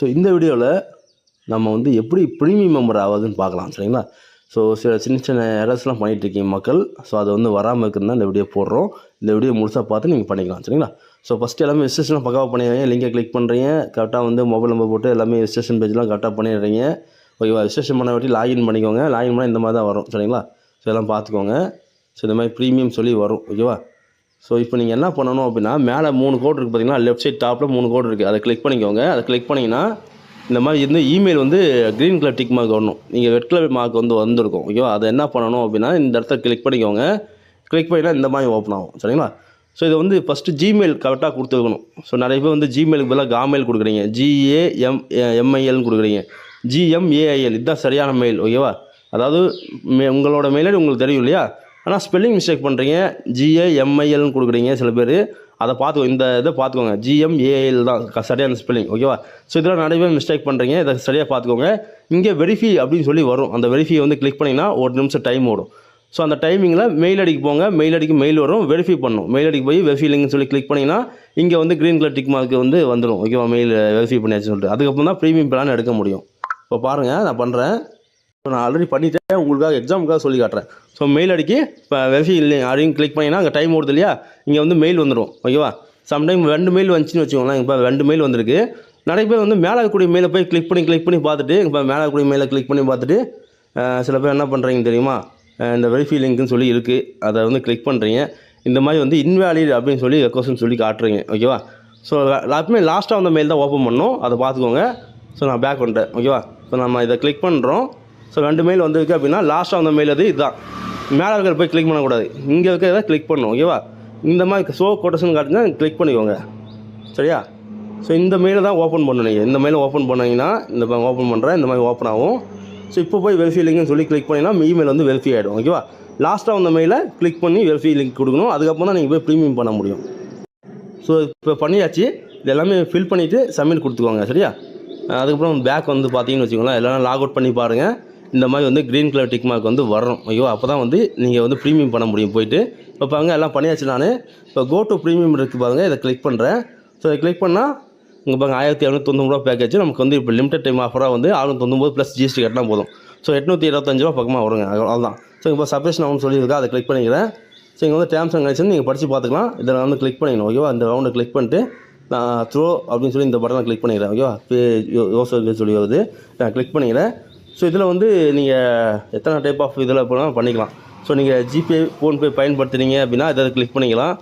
So இந்த வீடியோவில் நம்ம வந்து எப்படி ப்ரீமியம் மெம்பர் ஆகுதுன்னு பார்க்கலாம் சரிங்களா? ஸோ சில சின்ன சின்ன எரர்ஸ்லாம் பண்ணிகிட்ருக்கீங்க இருக்கீங்க மக்கள். ஸோ அது வந்து வராமல் இருக்குன்னு இந்த வீடியோ போடுறோம். இந்த வீடியோ முழுசாக பார்த்து நீங்கள் பண்ணிக்கலாம் சரிங்களா? ஸோ ஃபஸ்ட்டு எல்லாமே ரிஜிஸ்ட்ரேஷன் பக்காவாக பண்ணிடுறீங்க. லிங்கை கிளிக் பண்ணுறீங்க கரெக்டாக வந்து மொபைல் நம்பர் போட்டு எல்லாமே ரிஜிஸ்ட்ரேஷன் பேஜ்லாம் கரெக்டாக பண்ணிடுறீங்க. ஓகேவா ரிஜிஸ்ட்ரேஷன் பண்ண வாட்டி லாகின் பண்ணிக்கோங்க. லாகின் பண்ணால் இந்த மாதிரி தான் வரும் சரிங்களா? ஸோ எல்லாம் பார்த்துக்கோங்க. ஸோ இந்த மாதிரி ப்ரீமியம் சொல்லி வரும் ஓகேவா ஸோ இப்போ நீங்கள் என்ன பண்ணணும் அப்படின்னா மேலே மூணு கோட் இருக்குது பார்த்தீங்கன்னா லெஃப்ட் சைட் டாப்பில் மூணு கோட் இருக்குது அதை கிளிக் பண்ணிக்கோங்க. அதை கிளிக் பண்ணிங்கன்னா இந்த மாதிரி இருந்து இமெயில் வந்து க்ரீன் கலர் டிக் மார்க் வரணும். நீங்கள் ரெட் கலர் மார்க் வந்து வந்திருக்கும். ஓகேவா அதை என்ன பண்ணணும் அப்படின்னா இந்த இடத்த கிளிக் பண்ணிக்கோங்க. கிளிக் பண்ணினா இந்த மாதிரி ஓப்பன் ஆகும். சரிங்களா? ஸோ இதை வந்து ஃபஸ்ட்டு ஜிமெயில் கரெக்டாக கொடுத்துருக்கணும். ஸோ நிறைய பேர் வந்து ஜிமெயிலுக்கு பதிலாக காமெயில் கொடுக்குறீங்க. ஜிஏஎம் எம்ஐஎல்னு கொடுக்குறீங்க. ஜிஎம்ஏஐஎல் இதுதான் சரியான மெயில் ஓகேவா அதாவது மே- உங்களோட மெயில் உங்களுக்கு தெரியும் இல்லையா? ஆனால் ஸ்பெல்லிங் மிஸ்டேக் பண்ணுறீங்க ஜிஏஎம்ஐஎல்னு கொடுக்குறீங்க சில பேர். அதை பார்த்துக்கோ இந்த இதை பார்த்துக்கோங்க. ஜிஎம்ஏஎல் தான் சரியான ஸ்பெல்லிங் ஓகேவா ஸோ இதெல்லாம் நிறைய பேர் மிஸ்டேக் பண்ணுறீங்க இதை சரியாக பார்த்துக்கோங்க. இங்கே வெரிஃபை அப்படின்னு சொல்லி வரும். அந்த வெரிஃபையை வந்து கிளிக் பண்ணிங்கன்னா ஒரு நிமிஷம் டைம் ஓடும். ஸோ அந்த டைமிங்கில் மெயில் அடிக்கு போங்க. மெயில் அடிக்கு மெயில் வரும். வெரிஃபை பண்ணும். மெயில் அடிக்கு போய் வெரிஃபை லிங்க்னு சொல்லி கிளிக் பண்ணிங்கன்னா இங்கே வந்து க்ரீன் கலர் டிக் மார்க் வந்து வந்துடும் ஓகேவா மெயில் வெரிஃபை பண்ணியாச்சுன்னு சொல்லிட்டு. அதுக்கப்புறம் தான் ப்ரீமியம் பிளான் எடுக்க முடியும். இப்போ பாருங்கள் நான் பண்ணுறேன் நான் ஆல்ரெடி பண்ணிட்டேன். உங்களுக்காக எக்ஸாமுக்காக சொல்லி காட்டுறேன். ஸோ மெயில் அடிக்கி இப்போ வெரிஃபை இல்லை அப்படின்னு கிளிக் பண்ணிங்கன்னா அங்கே டைம் ஓடுது இல்லையா? இங்கே வந்து மெயில் வந்துடும் ஓகேவா சம்டைம் ரெண்டு மெயில் வந்துச்சுன்னு வச்சுக்கோங்களேன். இப்போ ரெண்டு மெயில் வந்திருக்கு. நிறைய பேர் வந்து மேலே இருக்கக்கூடிய மெயிலை போய் கிளிக் பண்ணி கிளிக் பண்ணி பார்த்துட்டு இப்போ மேலே இருக்கக்கூடிய மெயிலை கிளிக் பண்ணி பார்த்துட்டு சில பேர் என்ன பண்ணுறீங்க தெரியுமா? இந்த வெரிஃபை லிங்க்னு சொல்லி இருக்குது அதை வந்து கிளிக் பண்ணுறீங்க இந்த மாதிரி வந்து இன்வேலிட் அப்படின்னு சொல்லி கொஸ்டின் சொல்லி காட்டுறீங்க. ஓகேவா ஸோ எல்லாத்துமே லாஸ்ட்டாக வந்த மெயில் தான் ஓப்பன் பண்ணோம். அதை பார்த்துக்கோங்க. ஸோ நான் பேக் வந்துட்டேன். ஓகேவா ஸோ நம்ம இதை கிளிக் பண்ணுறோம் ஸோ ரெண்டு மெயில் வந்திருக்கு அப்படின்னா லாஸ்ட்டாக வந்த மெயில் அது இதுதான். மேலே இருக்கிற போய் கிளிக் பண்ணக்கூடாது. இங்கே இருக்கிறத கிளிக் பண்ணணும் ஓகேவா இந்த மாதிரி ஷோ கோட்டேஷன் காட்டுங்க கிளிக் பண்ணிக்கோங்க. சரியா? ஸோ இந்த மெயிலை தான் ஓப்பன் பண்ணணும் நீங்கள் இந்த மெயிலை ஓப்பன் பண்ணிங்கன்னா இந்த ஓப்பன் பண்ணுறேன் இந்த மாதிரி ஓப்பன் ஆகும். ஸோ இப்போ போய் வெரிஃபை லிங்க்னு சொல்லி கிளிக் பண்ணிங்கன்னா இமெயில் வந்து வெரிஃபை ஆகிடும் ஓகேவா லாஸ்ட்டாக வந்த மெயிலை கிளிக் பண்ணி வெரிஃபை லிங்க் கொடுக்கணும். அதுக்கப்புறம் தான் நீங்கள் போய் ப்ரீமியம் பண்ண முடியும். ஸோ இப்போ பண்ணியாச்சு. இது எல்லாமே ஃபில் பண்ணிவிட்டு சப்மிட் கொடுத்துக்கோங்க சரியா? அதுக்கப்புறம் பேக் வந்து பார்த்தீங்கன்னு வச்சுக்கோங்களேன். எல்லாம் லாக் அவுட் பண்ணி பாருங்கள் இந்த மாதிரி வந்து க்ரீன் கலர் டிக் மார்க் வந்து வரணும் ஐயோ அப்போ தான் வந்து நீங்கள் வந்து ப்ரீமியம் பண்ண முடியும். போயிட்டு இப்போ பாருங்கள் எல்லாம் பண்ணியாச்சு நான். இப்போ கோ டு ப்ரீமியம் இருக்குது பாருங்கள் இதை கிளிக் பண்ணுறேன் ஸோ இதை கிளிக் பண்ணால் இங்கே பாருங்க ஆயிரத்தி இரநூத்தொண்ணூறு ரூபா பேக்கேஜ் நமக்கு வந்து இப்போ லிமிடெட் டைம் ஆஃபராக வந்து அறுநூத்தொம்பது ப்ளஸ் ஜிஎஸ்டி கட்டினா போதும். ஸோ எட்நூற்றி இருபத்தஞ்சு ரூபா பக்கமாக வருங்க. அவ்வளோதான் ஸோ இப்போ சப்ரேஷன் ஆகும்னு சொல்லியிருக்கா அதை கிளிக் பண்ணிக்கிறேன். ஸோ இங்கே வந்து டேம்ஸ் அண்ட் கண்டிஷன் நீங்கள் படித்து பார்த்துக்கலாம். இதில் வந்து கிளிக் பண்ணிக்கணும். ஓகேவா? இந்த ரவுண்டை கிளிக் பண்ணிட்டு நான் த்ரோ அப்படின்னு சொல்லி இந்த பட்டனை கிளிக் பண்ணிக்கிறேன். ஓகேவா? யோசோ யோசனை சொல்லி வருது. நான் கிளிக் பண்ணிக்கிறேன். ஸோ இதில் வந்து நீங்கள் எத்தனை டைப் ஆஃப் இதில் போனால் பண்ணிக்கலாம். ஸோ நீங்கள் ஜிபே ஃபோன்பே பயன்படுத்துனீங்க அப்படின்னா இதை கிளிக் பண்ணிக்கலாம்.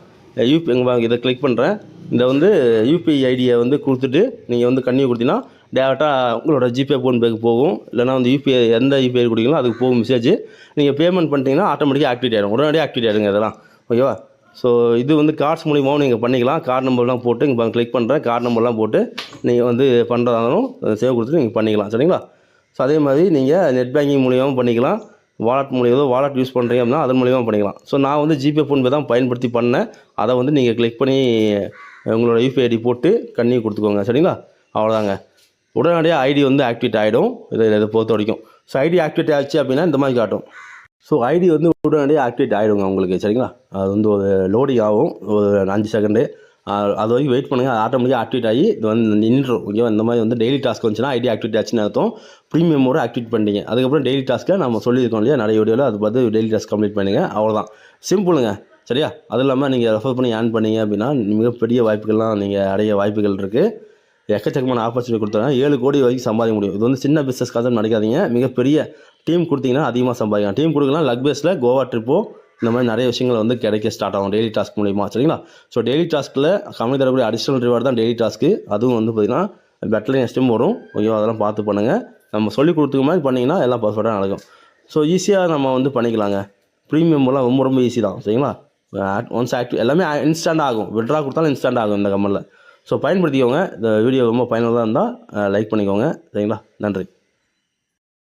யூபி எங்கள் இதை கிளிக் பண்ணுறேன் இந்த வந்து யூபிஐ ஐடியை வந்து கொடுத்துட்டு நீங்கள் வந்து கண்ணியை கொடுத்தீங்கன்னா டேரெக்டாக உங்களோட ஜிபே ஃபோன்பேக்கு போகும். இல்லைனா வந்து யூபிஐ எந்த யூபிஐ கொடுக்கீங்களோ அதுக்கு போகும் மெசேஜ் நீங்கள் பேமெண்ட் பண்ணிட்டீங்கன்னா ஆட்டோமேட்டிக்காக ஆக்டிவேட் ஆகிடும் உடனடியாக ஆக்டிவேட் ஆகிடுங்க இதெல்லாம். ஓகேவா? ஸோ இது வந்து கார்ட்ஸ் மூலியமாகவும் நீங்கள் பண்ணிக்கலாம். கார்டு நம்பர்லாம் போட்டு இங்கே கிளிக் பண்ணுறேன் கார்டு நம்பர்லாம் போட்டு நீங்கள் வந்து பண்ணுறதாலும் சேவ் கொடுத்துட்டு நீங்கள் பண்ணிக்கலாம். சரிங்களா? ஸோ அதே மாதிரி நீங்கள் நெட் பேங்கிங் மூலியமாகவும் பண்ணிக்கலாம். வாலெட் மூலியமோ வாலெட் யூஸ் பண்ணுறீங்க அப்படின்னா அதன் மூலியமாக பண்ணிக்கலாம். ஸோ நான் வந்து ஜிபே ஃபோன்பே தான் பயன்படுத்தி பண்ணேன். அதை வந்து நீங்கள் கிளிக் பண்ணி உங்களோட யூபிஐ ஐடி போட்டு கண்ணி கொடுத்துக்கோங்க. சரிங்களா? அவ்வளோதாங்க உடனடியாக ஐடி வந்து ஆக்டிவேட் ஆகிடும் இதை இதை பொறுத்த வரைக்கும். ஸோ ஐடி ஆக்டிவேட் ஆச்சு அப்படின்னா இந்த மாதிரி காட்டும். ஸோ ஐடி வந்து உடனடியாக ஆக்டிவேட் ஆகிடுங்க உங்களுக்கு. சரிங்களா? அது வந்து ஒரு லோடிங் ஆகும். ஒரு அஞ்சு செகண்டு அது வரைக்கும் வெயிட் பண்ணுங்கள் அது ஆட்டோமேட்டிக்காக ஆக்டிவேட் ஆகி இது வந்து நின்றுடும் ஓகேவா இந்த மாதிரி வந்து டெய்லி டாஸ்க் வந்துச்சுன்னா ஐடி ஆக்டிவேட் ஆச்சுன்னு அர்த்தம். ப்ரீமியமோட ஆக்டிவேட் பண்ணிட்டீங்க. அதுக்கப்புறம் டெய்லி டாஸ்க்கை நம்ம சொல்லியிருக்கோம் இல்லையா நிறைய வீடியோவில் அது பார்த்து டெய்லி டாஸ்க் கம்ப்ளீட் பண்ணுங்கள் அவ்வளோதான் சிம்பிளுங்க சரியா? அது இல்லாமல் நீங்கள் ரெஃபர் பண்ணி ஏர்ன் பண்ணீங்க அப்படின்னா மிகப்பெரிய வாய்ப்புகள்லாம் நீங்கள் அடைய வாய்ப்புகள் இருக்குது எக்கச்சக்கமான ஆப்பர்ச்சுனிட்டி கொடுத்தாங்க ஏழு கோடி வரைக்கும் சம்பாதிக்க முடியும். இது வந்து சின்ன பிஸ்னஸ் காசு நினைக்காதீங்க மிகப்பெரிய டீம் கொடுத்தீங்கன்னா அதிகமாக சம்பாதிக்கலாம். டீம் கொடுக்கலாம். லக் பேஸில் கோவா ட்ரிப்போ இந்த மாதிரி நிறைய விஷயங்கள் வந்து கிடைக்க ஸ்டார்ட் ஆகும். டெய்லி டாஸ்க் மூலிமா சரிங்களா? ஸோ டெய்லி டாஸ்க்கில் கம்மி தரக்கூடிய அடிஷ்னல் ரிவார்டு தான் டெய்லி டாஸ்க்கு அதுவும் வந்து பார்த்திங்கன்னா பெட்டர் நெக்ஸ்ட்டும் வரும். ஓகேவா அதெல்லாம் பார்த்து பண்ணுங்கள் நம்ம சொல்லி கொடுத்துக்க மாதிரி பண்ணிங்கன்னா எல்லாம் பர்ஃபெக்டாக நடக்கும். ஸோ ஈஸியாக நம்ம வந்து பண்ணிக்கலாங்க. ப்ரீமியம்லாம் ரொம்ப ரொம்ப ஈஸி தான் சரிங்களா? ஒன்ஸ் ஆக்டிவ் எல்லாமே இன்ஸ்டன்ட் ஆகும். விட்ரா கொடுத்தாலும் இன்ஸ்டன்ட் ஆகும் இந்த கம்மலில் ஸோ பயன்படுத்திக்கோங்க. இந்த வீடியோ ரொம்ப பயனுள்ளதாக இருந்தால் லைக் பண்ணிக்கோங்க. சரிங்களா? நன்றி.